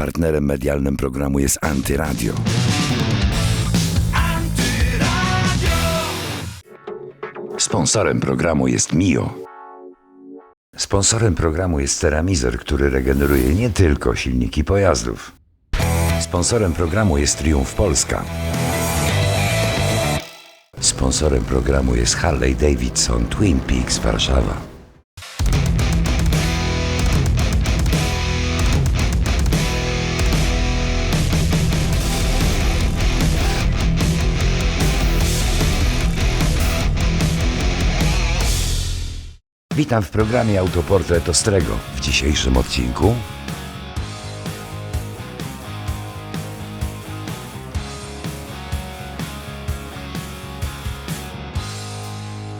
Partnerem medialnym programu jest Antyradio. Sponsorem programu jest Mio. Sponsorem programu jest Ceramizer, który regeneruje nie tylko silniki pojazdów. Sponsorem programu jest Triumf Polska. Sponsorem programu jest Harley Davidson Twin Peaks Warszawa. Witam w programie Autoportret Ostrego. W dzisiejszym odcinku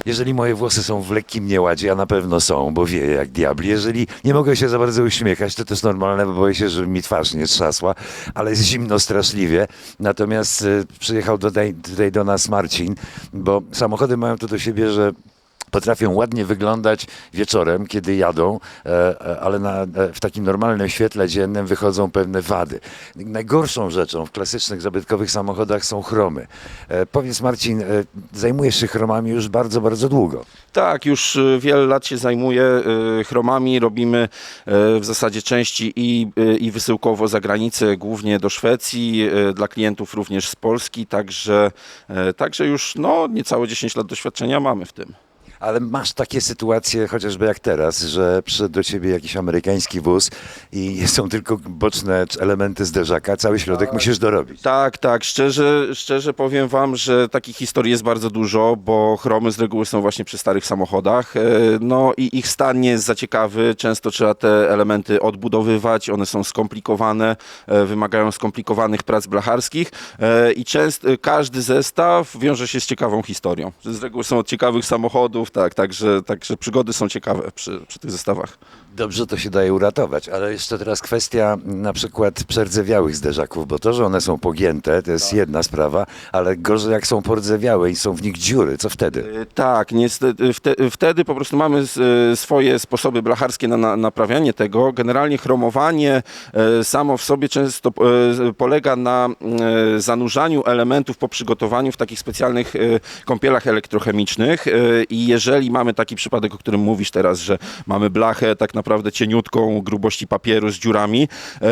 Jeżeli moje włosy są w lekkim nieładzie, a na pewno są, bo wieje jak diabli. Jeżeli nie mogę się za bardzo uśmiechać, to to jest normalne, bo boję się, żeby mi twarz nie trzasła, ale jest zimno straszliwie. Natomiast y, przyjechał tutaj, tutaj do nas Marcin, bo samochody mają to do siebie, że potrafią ładnie wyglądać wieczorem, kiedy jadą, e, e, ale na, e, w takim normalnym świetle dziennym wychodzą pewne wady. Najgorszą rzeczą w klasycznych, zabytkowych samochodach są chromy. Powiedz Marcin, zajmujesz się chromami już bardzo, bardzo długo. Tak, już wiele lat się zajmuję chromami. Robimy w zasadzie części i, i wysyłkowo za granicę, głównie do Szwecji, dla klientów również z Polski, także, także już no, niecałe 10 lat doświadczenia mamy w tym. Ale masz takie sytuacje, chociażby jak teraz, że przyszedł do ciebie jakiś amerykański wóz i są tylko boczne elementy zderzaka, cały środek musisz dorobić. Tak, tak. Szczerze, szczerze powiem Wam, że takich historii jest bardzo dużo, bo chromy z reguły są właśnie przy starych samochodach. E, No i ich stan nie jest za ciekawy. Często trzeba te elementy odbudowywać. One są skomplikowane, e, wymagają skomplikowanych prac blacharskich e, i często każdy zestaw wiąże się z ciekawą historią. Z reguły są od ciekawych samochodów, tak, także, także przygody są ciekawe przy, przy tych zestawach. Dobrze to się daje uratować, ale jeszcze teraz kwestia na przykład przerdzewiałych zderzaków, bo to, że one są pogięte, to jest jedna sprawa, ale gorzej jak są pordzewiałe i są w nich dziury, co wtedy? E, Tak, niestety, wte, wtedy po prostu mamy e, swoje sposoby blacharskie na, na naprawianie tego. Generalnie chromowanie e, samo w sobie często polega na zanurzaniu elementów po przygotowaniu w takich specjalnych kąpielach elektrochemicznych i jeżeli mamy taki przypadek, o którym mówisz teraz, że mamy blachę tak naprawdę cieniutką grubości papieru z dziurami, e,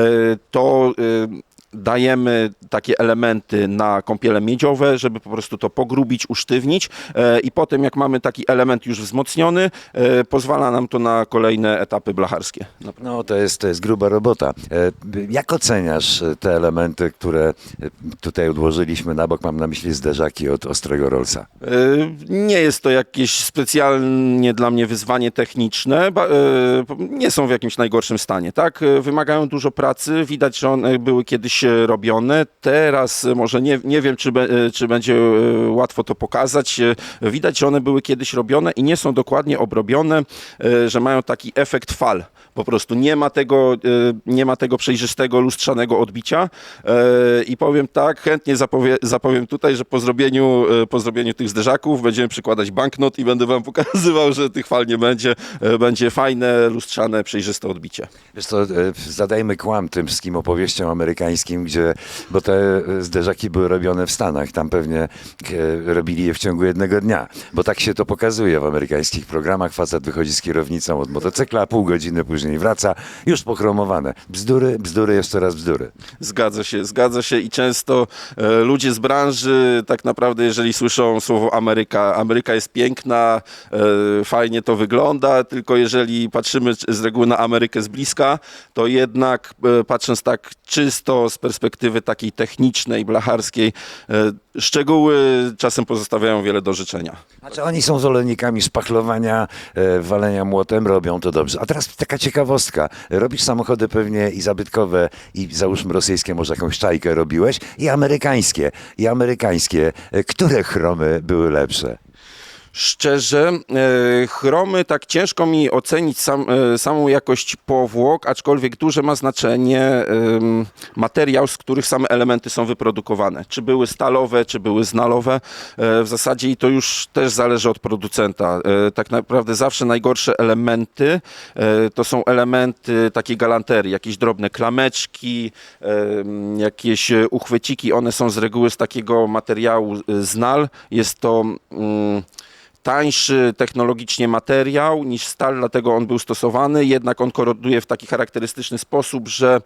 to e, dajemy takie elementy na kąpiele miedziowe, żeby po prostu to pogrubić, usztywnić e, i potem jak mamy taki element już wzmocniony, e, pozwala nam to na kolejne etapy blacharskie. No to jest, to jest gruba robota. E, Jak oceniasz te elementy, które tutaj odłożyliśmy na bok, mam na myśli zderzaki od Ostrego Rollsa? E, Nie jest to jakieś specjalnie dla mnie wyzwanie techniczne. Nie są w jakimś najgorszym stanie, tak? Wymagają dużo pracy. Widać, że one były kiedyś robione. Teraz może nie, nie wiem, czy, be- czy będzie e, łatwo to pokazać. E, Widać, że one były kiedyś robione i nie są dokładnie obrobione, e, że mają taki efekt fal. Po prostu nie ma tego, nie ma tego przejrzystego, lustrzanego odbicia. I powiem tak, chętnie zapowie, zapowiem tutaj, że po zrobieniu, po zrobieniu tych zderzaków będziemy przykładać banknot i będę wam pokazywał, że tych fal nie będzie. Będzie fajne, lustrzane, przejrzyste odbicie. Wiesz co, zadajmy kłam tym wszystkim opowieściom amerykańskim, gdzie, bo te e, zderzaki były robione w Stanach, tam pewnie e, robili je w ciągu jednego dnia, bo tak się to pokazuje w amerykańskich programach, facet wychodzi z kierownicą od motocykla, pół godziny później wraca, już pochromowane. Bzdury, bzdury, jeszcze raz bzdury. Zgadza się, zgadza się i często e, ludzie z branży tak naprawdę, jeżeli słyszą słowo Ameryka, Ameryka jest piękna, e, fajnie to wygląda, tylko jeżeli patrzymy z reguły na Amerykę z bliska, to jednak e, patrząc tak czysto z perspektywy takiej technicznej, blacharskiej, e, szczegóły czasem pozostawiają wiele do życzenia. Znaczy oni są zwolennikami szpachlowania, e, walenia młotem, robią to dobrze. A teraz taka ciekawostka. Robisz samochody pewnie i zabytkowe, i załóżmy rosyjskie, może jakąś czajkę robiłeś, i amerykańskie. I amerykańskie. E, Które chromy były lepsze? Szczerze, e, chromy tak ciężko mi ocenić sam, e, samą jakość powłok, aczkolwiek duże ma znaczenie materiał, z których same elementy są wyprodukowane. Czy były stalowe, czy były znalowe. E, w zasadzie i to już też zależy od producenta. Tak naprawdę zawsze najgorsze elementy to są elementy takiej galanterii, jakieś drobne klameczki, jakieś uchwyciki. One są z reguły z takiego materiału znal. Jest to... Tańszy technologicznie materiał niż stal, dlatego on był stosowany, jednak on koroduje w taki charakterystyczny sposób, że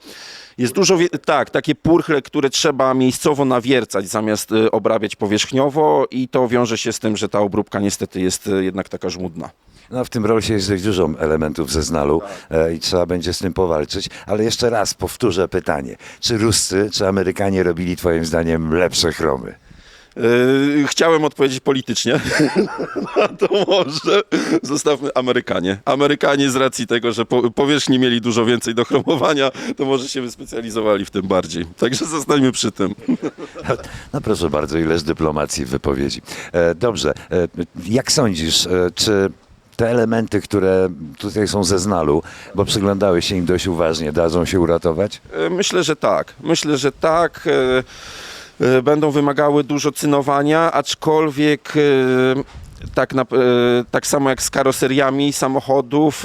jest dużo, tak, takie purchle, które trzeba miejscowo nawiercać zamiast y, obrabiać powierzchniowo i to wiąże się z tym, że ta obróbka niestety jest y, jednak taka żmudna. No, w tym rolsie jest dość dużo elementów ze znalu e, i trzeba będzie z tym powalczyć. Ale jeszcze raz powtórzę pytanie. Czy Ruscy, czy Amerykanie robili twoim zdaniem lepsze chromy? Yy, chciałem odpowiedzieć politycznie, a to może zostawmy Amerykanie. Amerykanie z racji tego, że po, powierzchni mieli dużo więcej do chromowania, to może się wyspecjalizowali w tym bardziej. Także zostańmy przy tym. No proszę bardzo, ileż dyplomacji w wypowiedzi. E, dobrze, e, jak sądzisz, e, czy te elementy, które tutaj są ze znalu, bo przyglądałeś się im dość uważnie, dadzą się uratować? E, Myślę, że tak. Myślę, że tak. E, Będą wymagały dużo cynowania, aczkolwiek e, tak, na, e, tak samo jak z karoseriami samochodów,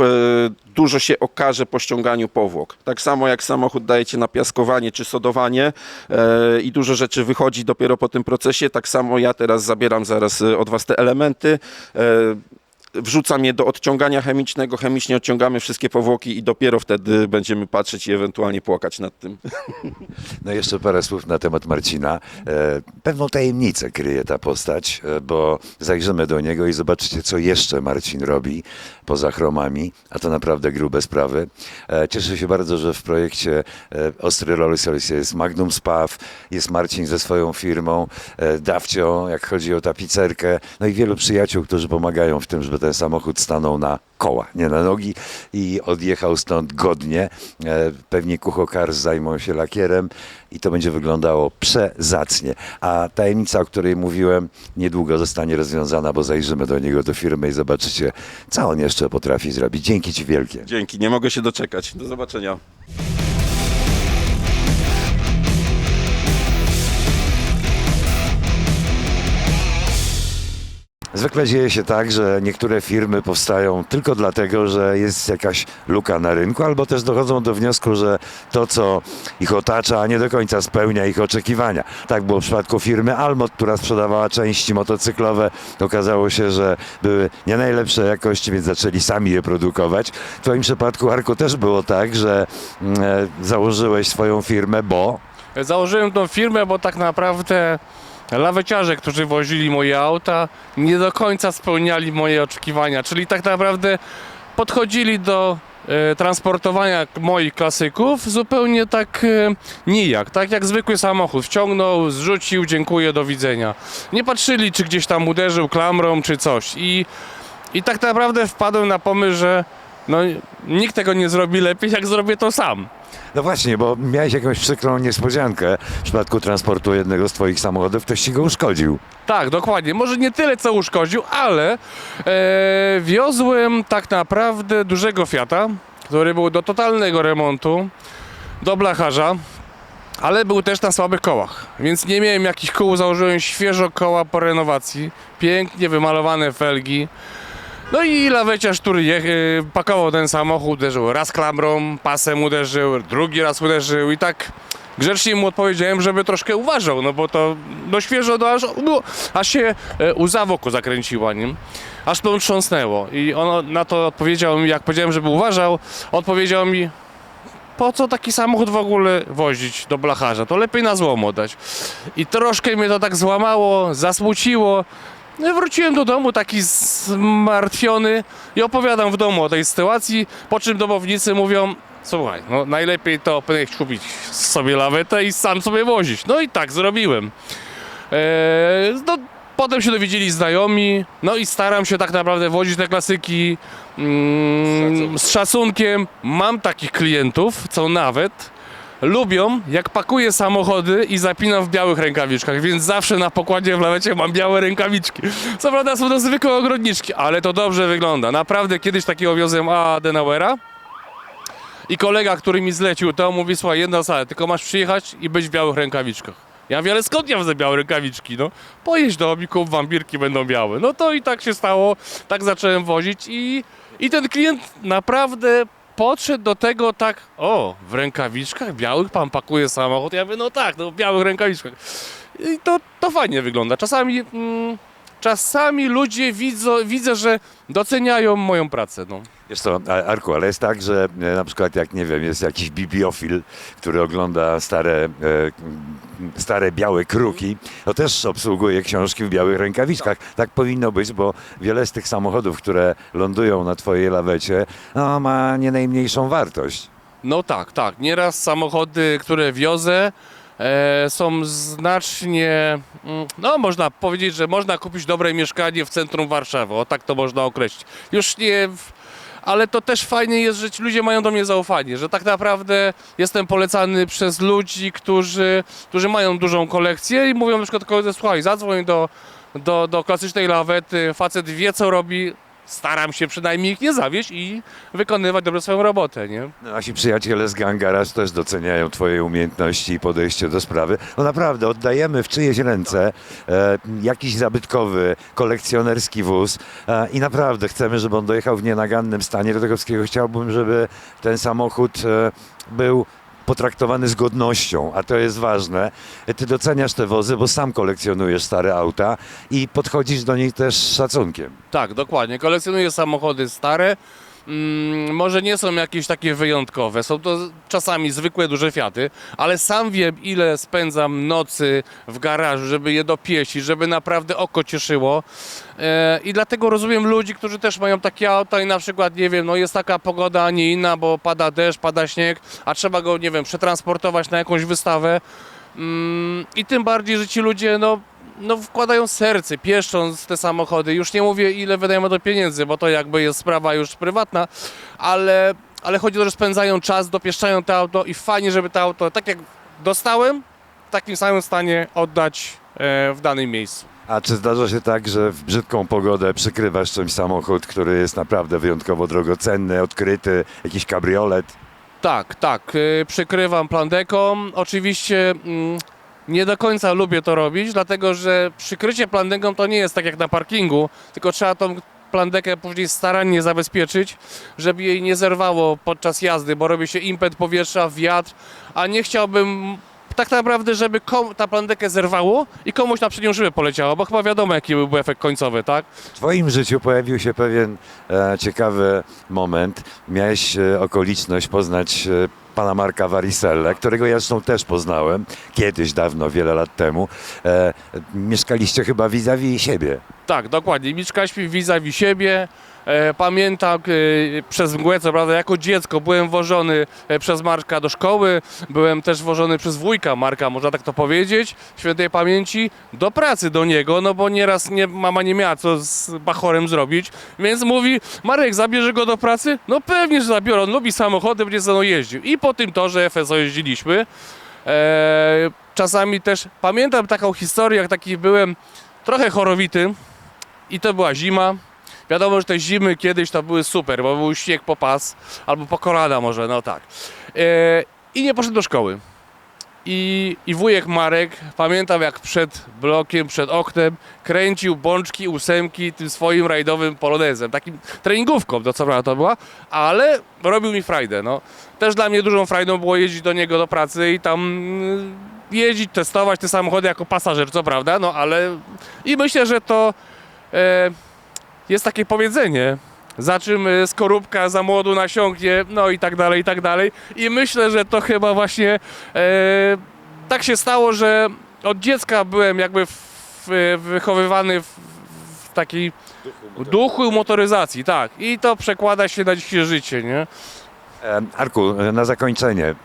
dużo się okaże po ściąganiu powłok. Tak samo jak samochód dajecie na piaskowanie czy sodowanie i dużo rzeczy wychodzi dopiero po tym procesie, tak samo ja teraz zabieram zaraz od Was te elementy. Wrzucam je do odciągania chemicznego, chemicznie odciągamy wszystkie powłoki i dopiero wtedy będziemy patrzeć i ewentualnie płakać nad tym. No jeszcze parę słów na temat Marcina. E, pewną tajemnicę kryje ta postać, e, bo zajrzymy do niego i zobaczycie, co jeszcze Marcin robi poza chromami, a to naprawdę grube sprawy. E, cieszę się bardzo, że w projekcie Ostry Rolls Royce jest Magnum Spaw, jest Marcin ze swoją firmą, Dawcio, jak chodzi o tapicerkę, no i wielu przyjaciół, którzy pomagają w tym, żeby ten samochód stanął na koła, nie na nogi i odjechał stąd godnie. E, Pewnie Kuchokars zajmą się lakierem i to będzie wyglądało przezacnie. A tajemnica, o której mówiłem, niedługo zostanie rozwiązana, bo zajrzymy do niego, do firmy i zobaczycie, co on jeszcze potrafi zrobić. Dzięki Ci wielkie. Dzięki, nie mogę się doczekać. Do zobaczenia. Zwykle dzieje się tak, że niektóre firmy powstają tylko dlatego, że jest jakaś luka na rynku, albo też dochodzą do wniosku, że to, co ich otacza, nie do końca spełnia ich oczekiwania. Tak było w przypadku firmy Almot, która sprzedawała części motocyklowe. Okazało się, że były nie najlepszej jakości, więc zaczęli sami je produkować. W Twoim przypadku, Arku, też było tak, że mm, e, założyłeś swoją firmę, bo Założyłem tą firmę, bo tak naprawdę laweciarze, którzy wozili moje auta, nie do końca spełniali moje oczekiwania. Czyli tak naprawdę podchodzili do e, transportowania moich klasyków zupełnie tak e, nijak, tak jak zwykły samochód. Wciągnął, zrzucił, dziękuję, do widzenia. Nie patrzyli, czy gdzieś tam uderzył klamrą, czy coś. I, i tak naprawdę wpadłem na pomysł, że no, nikt tego nie zrobi lepiej, jak zrobię to sam. No właśnie, bo miałeś jakąś przykrą niespodziankę w przypadku transportu jednego z twoich samochodów, ktoś ci go uszkodził. Tak, dokładnie. Może nie tyle, co uszkodził, ale e, wiozłem tak naprawdę dużego Fiata, który był do totalnego remontu, do blacharza, ale był też na słabych kołach, więc nie miałem jakich kół, założyłem świeżo koła po renowacji, pięknie wymalowane felgi. No i laweciarz, który je, e, pakował ten samochód, uderzył raz klamrą, pasem uderzył, drugi raz uderzył i tak grzecznie mu odpowiedziałem, żeby troszkę uważał, no bo to no świeżo, no aż, no, aż się e, łza w oku zakręciła nim. Aż to trząsnęło i on na to odpowiedział mi, jak powiedziałem, żeby uważał, odpowiedział mi, po co taki samochód w ogóle wozić do blacharza, to lepiej na złom oddać. I troszkę mnie to tak złamało, zasmuciło, no i wróciłem do domu taki zmartwiony i opowiadam w domu o tej sytuacji, po czym domownicy mówią, słuchaj, no najlepiej to powinieneś kupić sobie lawetę i sam sobie wozić. No i tak zrobiłem. Eee, no, potem się dowiedzieli znajomi, no i staram się tak naprawdę wozić te klasyki mm, z szacunkiem. Mam takich klientów, co nawet lubią, jak pakuję samochody i zapinam w białych rękawiczkach, więc zawsze na pokładzie w lawecie mam białe rękawiczki. Co prawda są to zwykłe ogrodniczki, ale to dobrze wygląda. Naprawdę kiedyś takiego wiozłem Adenauera i kolega, który mi zlecił to, mówi, słuchaj, jedna zasada, tylko masz przyjechać i być w białych rękawiczkach. Ja wiele skąd ja białe rękawiczki, no? Pojeźdź do obików, wampirki będą białe. No to i tak się stało, tak zacząłem wozić i, i ten klient naprawdę podszedł do tego tak, o, w rękawiczkach białych pan pakuje samochód? Ja mówię, no tak, no w białych rękawiczkach. I to, to fajnie wygląda. Czasami, mm, czasami ludzie widzą, widzę, że doceniają moją pracę, no. Jest to, Arku, ale jest tak, że e, na przykład jak, nie wiem, jest jakiś bibliofil, który ogląda stare, e, stare białe kruki, to też obsługuje książki w białych rękawiczkach. Tak powinno być, bo wiele z tych samochodów, które lądują na twojej lawecie, no, ma nie najmniejszą wartość. No tak, tak. Nieraz samochody, które wiozę, e, są znacznie. mm, No, można powiedzieć, że można kupić dobre mieszkanie w centrum Warszawy. O tak to można określić. Już nie. W, ale to też fajnie jest, że ci ludzie mają do mnie zaufanie, że tak naprawdę jestem polecany przez ludzi, którzy, którzy mają dużą kolekcję i mówią na przykład słuchaj, zadzwoń do, do, do klasycznej lawety, facet wie co robi, staram się przynajmniej ich nie zawieść i wykonywać dobrze swoją robotę, nie? Nasi przyjaciele z Gangaraż też doceniają Twoje umiejętności i podejście do sprawy. No naprawdę, oddajemy w czyjeś ręce e, jakiś zabytkowy, kolekcjonerski wóz e, i naprawdę chcemy, żeby on dojechał w nienagannym stanie. Do tego wszystkiego chciałbym, żeby ten samochód e, był potraktowany z godnością, a to jest ważne. Ty doceniasz te wozy, bo sam kolekcjonujesz stare auta i podchodzisz do nich też z szacunkiem. Tak, dokładnie. Kolekcjonuję samochody stare. Mm, może nie są jakieś takie wyjątkowe, są to czasami zwykłe duże Fiaty, ale sam wiem ile spędzam nocy w garażu, żeby je dopieścić, żeby naprawdę oko cieszyło. E, I dlatego rozumiem ludzi, którzy też mają takie auta i na przykład, nie wiem, no jest taka pogoda, a nie inna, bo pada deszcz, pada śnieg, a trzeba go, nie wiem, przetransportować na jakąś wystawę. Mm, I tym bardziej, że ci ludzie, no, no wkładają serce, pieszcząc te samochody. Już nie mówię, ile wydają na to pieniędzy, bo to jakby jest sprawa już prywatna, ale, ale chodzi o to, że spędzają czas, dopieszczają to auto i fajnie, żeby to auto, tak jak dostałem, w takim samym stanie oddać e, w danym miejscu. A czy zdarza się tak, że w brzydką pogodę przykrywasz czymś samochód, który jest naprawdę wyjątkowo drogocenny, odkryty, jakiś kabriolet? Tak, tak, y, przykrywam plandeką. Oczywiście mm, nie do końca lubię to robić, dlatego że przykrycie plandeką to nie jest tak jak na parkingu, tylko trzeba tą plandekę później starannie zabezpieczyć, żeby jej nie zerwało podczas jazdy, bo robi się impet powietrza, wiatr, a nie chciałbym tak naprawdę, żeby kom- ta plandekę zerwało i komuś na przednią szybę poleciało, bo chyba wiadomo jaki byłby efekt końcowy, tak? W Twoim życiu pojawił się pewien e, ciekawy moment. Miałeś e, okoliczność poznać e, pana Marka Variselle, którego ja zresztą też poznałem kiedyś, dawno, wiele lat temu. E, mieszkaliście chyba vis-a-vis siebie. Tak, dokładnie. Mieszkaliśmy vis-a-vis siebie. E, pamiętam e, przez mgłę, co prawda, jako dziecko byłem wożony e, przez Marka do szkoły, byłem też wożony przez wujka Marka, można tak to powiedzieć, świętej pamięci, do pracy do niego, no bo nieraz nie, mama nie miała co z bachorem zrobić, więc mówi, Marek, zabierze go do pracy? No pewnie, że zabiorę, on lubi samochody, będzie ze mną jeździł. I po tym torze FSO jeździliśmy. E, czasami też, pamiętam taką historię, jak taki byłem trochę chorowity, i to była zima. Wiadomo, że te zimy kiedyś to były super, bo był śnieg po pas, albo po kolana może, no tak. E, I nie poszedł do szkoły. I, I wujek Marek, pamiętam jak przed blokiem, przed oknem, kręcił bączki, ósemki tym swoim rajdowym polonezem, takim treningówką, to co prawda to była, ale robił mi frajdę, no. Też dla mnie dużą frajdą było jeździć do niego do pracy i tam mm, jeździć, testować te samochody jako pasażer, co prawda, no ale i myślę, że to e, jest takie powiedzenie, za czym e, skorupka za młodu nasiąknie, no i tak dalej, i tak dalej. I myślę, że to chyba właśnie e, tak się stało, że od dziecka byłem jakby w, w, wychowywany w, w takiej duchu motoryzacji, tak. I to przekłada się na dzisiejsze życie, nie? E, Arku, e, na zakończenie.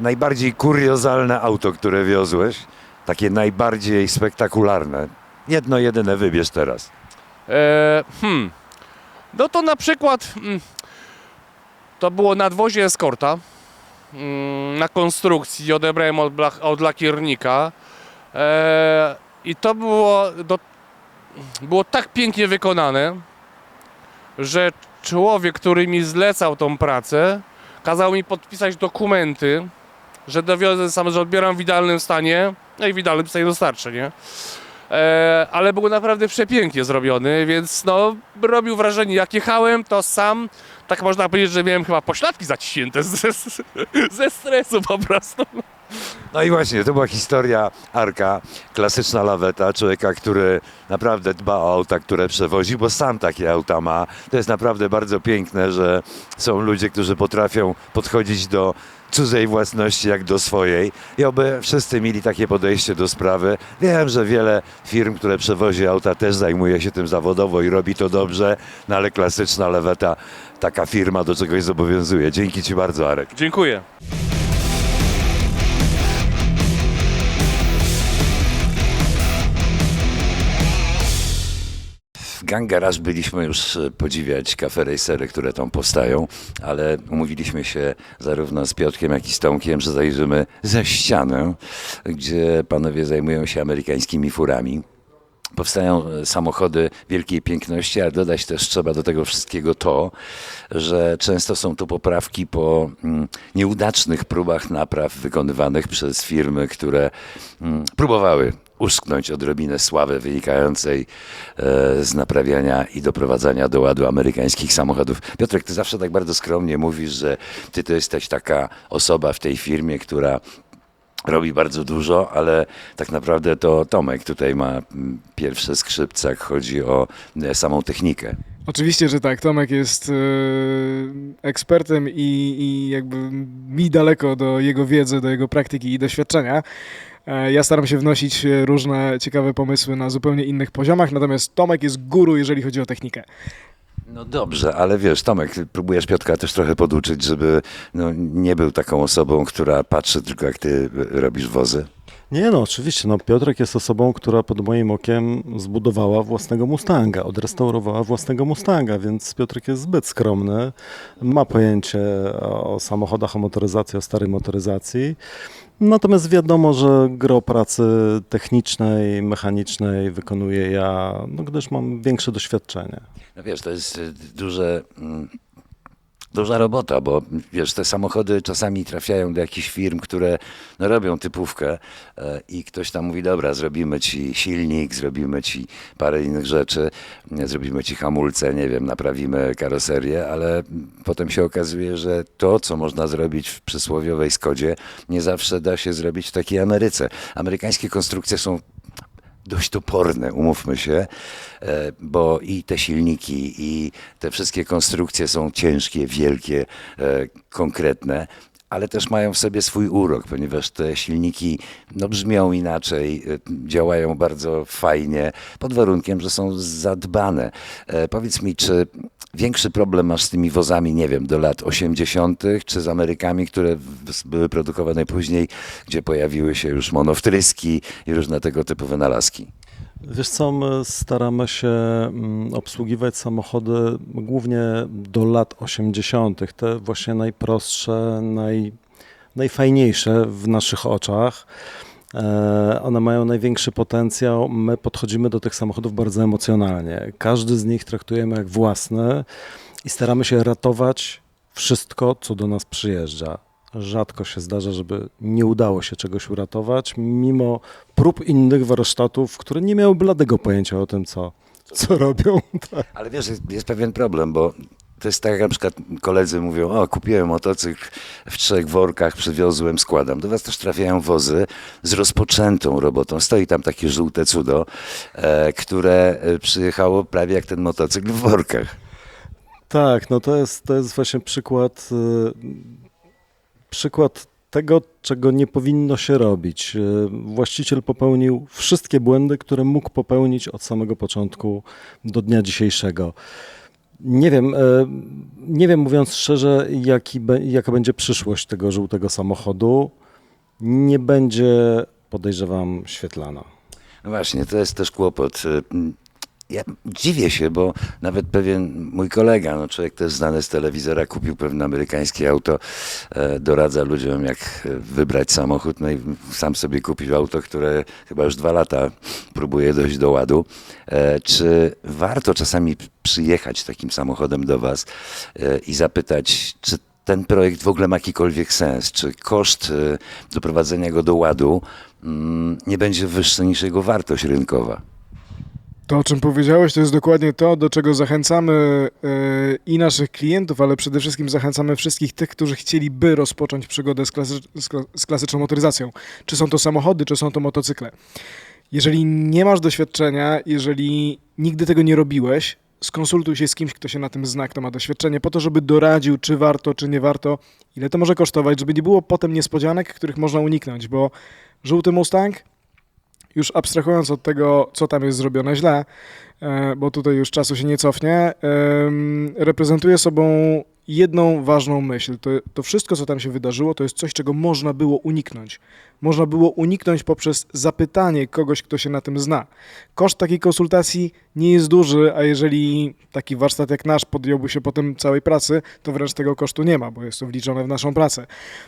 Najbardziej kuriozalne auto, które wiozłeś, takie najbardziej spektakularne. Jedno, jedyne wybierz teraz. E, hmm. No to na przykład mm, to było nadwozie Eskorta. mm, na konstrukcji, odebrałem od, od lakiernika e, i to było, do, było tak pięknie wykonane, że człowiek, który mi zlecał tą pracę, kazał mi podpisać dokumenty, że dowiozę sam, że odbieram w idealnym stanie, no i w idealnym stanie dostarczę, nie? E, ale był naprawdę przepięknie zrobiony, więc no, robił wrażenie. Jak jechałem, to sam, tak można powiedzieć, że miałem chyba pośladki zaciśnięte ze, ze stresu po prostu. No i właśnie, to była historia Arka, klasyczna laweta, człowieka, który naprawdę dba o auta, które przewozi, bo sam takie auta ma. To jest naprawdę bardzo piękne, że są ludzie, którzy potrafią podchodzić do cudzej własności jak do swojej i oby wszyscy mieli takie podejście do sprawy. Wiem, że wiele firm, które przewozi auta też zajmuje się tym zawodowo i robi to dobrze, no ale klasyczna laweta, taka firma do czegoś zobowiązuje. Dzięki Ci bardzo, Arek. Dziękuję. W Gang Garage byliśmy już e, podziwiać kafe racery, które tam powstają, ale umówiliśmy się zarówno z Piotrkiem, jak i z Tomkiem, że zajrzymy za ścianę, gdzie panowie zajmują się amerykańskimi furami. Powstają e, samochody wielkiej piękności, ale dodać też trzeba do tego wszystkiego to, że często są to poprawki po mm, nieudacznych próbach napraw wykonywanych przez firmy, które mm, próbowały uszknąć odrobinę sławy wynikającej e, z naprawiania i doprowadzania do ładu amerykańskich samochodów. Piotrek, ty zawsze tak bardzo skromnie mówisz, że ty to jesteś taka osoba w tej firmie, która robi bardzo dużo, ale tak naprawdę to Tomek tutaj ma mm, pierwsze skrzypce, jak chodzi o e, samą technikę. Oczywiście, że tak. Tomek jest e, ekspertem i, i jakby mi daleko do jego wiedzy, do jego praktyki i doświadczenia. E, ja staram się wnosić e, różne ciekawe pomysły na zupełnie innych poziomach, natomiast Tomek jest guru, jeżeli chodzi o technikę. No dobrze, ale wiesz, Tomek, próbujesz Piotrka też trochę poduczyć, żeby no, nie był taką osobą, która patrzy tylko jak ty robisz wozy. Nie no, oczywiście. No, Piotrek jest osobą, która pod moim okiem zbudowała własnego Mustanga, odrestaurowała własnego Mustanga, więc Piotrek jest zbyt skromny. Ma pojęcie o samochodach, o motoryzacji, o starej motoryzacji. Natomiast wiadomo, że gro pracy technicznej, mechanicznej wykonuję ja, no, gdyż mam większe doświadczenie. No wiesz, to jest duże, mm, duża robota, bo wiesz, te samochody czasami trafiają do jakichś firm, które no, robią typówkę e, i ktoś tam mówi, dobra, zrobimy ci silnik, zrobimy ci parę innych rzeczy, nie, zrobimy ci hamulce, nie wiem, naprawimy karoserię, ale potem się okazuje, że to, co można zrobić w przysłowiowej Skodzie, nie zawsze da się zrobić w takiej Ameryce. Amerykańskie konstrukcje są dość toporne, umówmy się, e, bo i te silniki, i te wszystkie konstrukcje są ciężkie, wielkie, e, konkretne. Ale też mają w sobie swój urok, ponieważ te silniki no, brzmią inaczej, e, działają bardzo fajnie, pod warunkiem, że są zadbane. E, Powiedz mi, czy większy problem masz z tymi wozami, nie wiem, do lat 80., czy z Amerykami, które były produkowane później, gdzie pojawiły się już monowtryski i różne tego typu wynalazki? Wiesz co, my staramy się mm, obsługiwać samochody głównie do lat 80., te właśnie najprostsze, naj, najfajniejsze w naszych oczach. E, One mają największy potencjał. My podchodzimy do tych samochodów bardzo emocjonalnie. Każdy z nich traktujemy jak własny i staramy się ratować wszystko, co do nas przyjeżdża. Rzadko się zdarza, żeby nie udało się czegoś uratować, mimo prób innych warsztatów, które nie miały bladego pojęcia o tym, co, co robią. Tak. Ale wiesz, jest, jest pewien problem, bo to jest tak, jak na przykład koledzy mówią, o kupiłem motocykl w trzech workach, przywiozłem, składam. Do was też trafiają wozy z rozpoczętą robotą. Stoi tam takie żółte cudo, e, które e, przyjechało prawie jak ten motocykl w workach. Tak, no to jest, to jest właśnie przykład, y, przykład tego, czego nie powinno się robić. Y, Właściciel popełnił wszystkie błędy, które mógł popełnić od samego początku do dnia dzisiejszego. Nie wiem, y, nie wiem mówiąc szczerze, jaki, jaka będzie przyszłość tego żółtego samochodu. Nie będzie, podejrzewam, świetlana. No właśnie, to jest też kłopot. Ja dziwię się, bo nawet pewien mój kolega, no człowiek też znany z telewizora, kupił pewne amerykańskie auto, e, doradza ludziom, jak e, wybrać samochód, no i sam sobie kupił auto, które chyba już dwa lata próbuje dojść do ładu. E, czy warto czasami przyjechać takim samochodem do Was e, i zapytać, czy ten projekt w ogóle ma jakikolwiek sens? Czy koszt e, doprowadzenia go do ładu mm, nie będzie wyższy niż jego wartość rynkowa? To, o czym powiedziałeś, to jest dokładnie to, do czego zachęcamy e, i naszych klientów, ale przede wszystkim zachęcamy wszystkich tych, którzy chcieliby rozpocząć przygodę z, klasy, z, z klasyczną motoryzacją. Czy są to samochody, czy są to motocykle. Jeżeli nie masz doświadczenia, jeżeli nigdy tego nie robiłeś, skonsultuj się z kimś, kto się na tym zna, kto ma doświadczenie, po to, żeby doradził, czy warto, czy nie warto, ile to może kosztować, żeby nie było potem niespodzianek, których można uniknąć, bo żółty Mustang, już abstrahując od tego, co tam jest zrobione źle, e, bo tutaj już czasu się nie cofnie, reprezentuje sobą jedną ważną myśl. To, to wszystko, co tam się wydarzyło, to jest coś, czego można było uniknąć. Można było uniknąć poprzez zapytanie kogoś, kto się na tym zna. Koszt takiej konsultacji nie jest duży, a jeżeli taki warsztat jak nasz podjąłby się potem całej pracy, to wręcz tego kosztu nie ma, bo jest to wliczone w naszą pracę.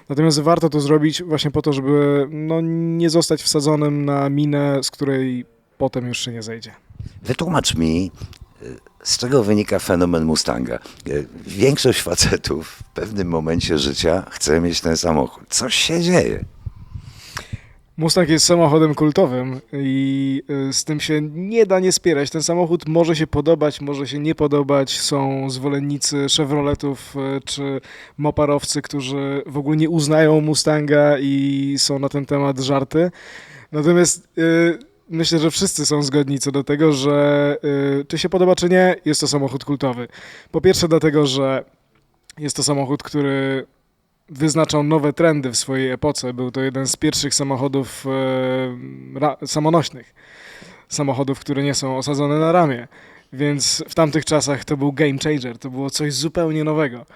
Natomiast warto to zrobić właśnie po to, żeby no, nie zostać wsadzonym na minę, z której potem już się nie zejdzie. Wytłumacz mi, z czego wynika fenomen Mustanga. Y, Większość facetów w pewnym momencie życia chce mieć ten samochód. Coś się dzieje. Mustang jest samochodem kultowym i y, z tym się nie da nie spierać. Ten samochód może się podobać, może się nie podobać. Są zwolennicy Chevroletów y, czy moparowcy, którzy w ogóle nie uznają Mustanga i są na ten temat żarty. Natomiast y, myślę, że wszyscy są zgodni co do tego, że y, czy się podoba, czy nie, jest to samochód kultowy. Po pierwsze dlatego, że jest to samochód, który wyznaczał nowe trendy w swojej epoce. Był to jeden z pierwszych samochodów ra, samonośnych. Samochodów, które nie są osadzone na ramię. Więc w tamtych czasach to był game changer, to było coś zupełnie nowego.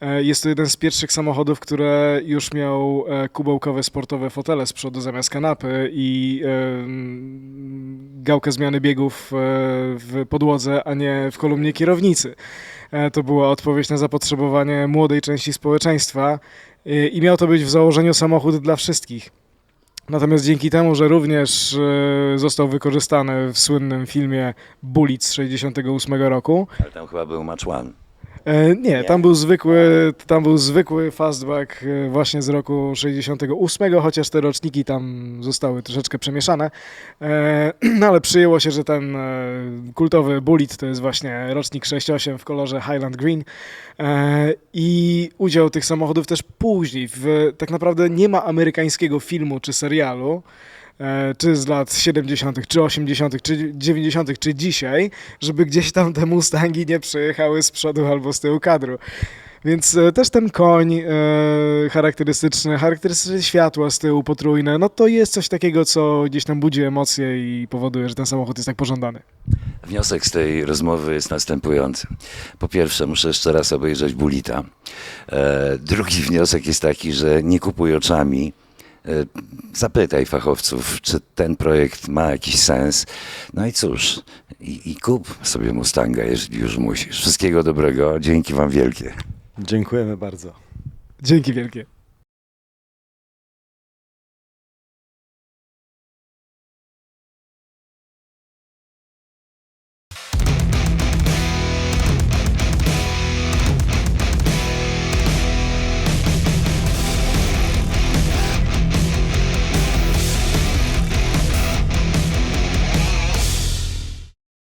E, Jest to jeden z pierwszych samochodów, które już miał e, kubełkowe sportowe fotele z przodu zamiast kanapy i e, mm, gałkę zmiany biegów w podłodze, a nie w kolumnie kierownicy. To była odpowiedź na zapotrzebowanie młodej części społeczeństwa i miał to być w założeniu samochód dla wszystkich. Natomiast dzięki temu, że również został wykorzystany w słynnym filmie Bullitt z 68 roku, Ale tam chyba był Match One. E, nie, tam był zwykły, tam był zwykły fastback e, właśnie z roku 68, chociaż te roczniki tam zostały troszeczkę przemieszane. E, No ale przyjęło się, że ten kultowy Bullitt to jest właśnie rocznik 68 w kolorze Highland Green. I udział tych samochodów też później. W, tak naprawdę nie ma amerykańskiego filmu czy serialu, czy z lat 70., czy 80., czy 90., czy dzisiaj, żeby gdzieś tam te Mustangi nie przejechały z przodu albo z tyłu kadru. Więc e, też ten koń e, charakterystyczny, charakterystyczne światła z tyłu potrójne, no to jest coś takiego, co gdzieś tam budzi emocje i powoduje, że ten samochód jest tak pożądany. Wniosek z tej rozmowy jest następujący. Po pierwsze, muszę jeszcze raz obejrzeć Bulita. E, drugi wniosek jest taki, że nie kupuj oczami. E, zapytaj fachowców, czy ten projekt ma jakiś sens. No i cóż, i, i kup sobie Mustanga, jeżeli już musisz. Wszystkiego dobrego, dzięki Wam wielkie. Dziękujemy bardzo. Dzięki wielkie.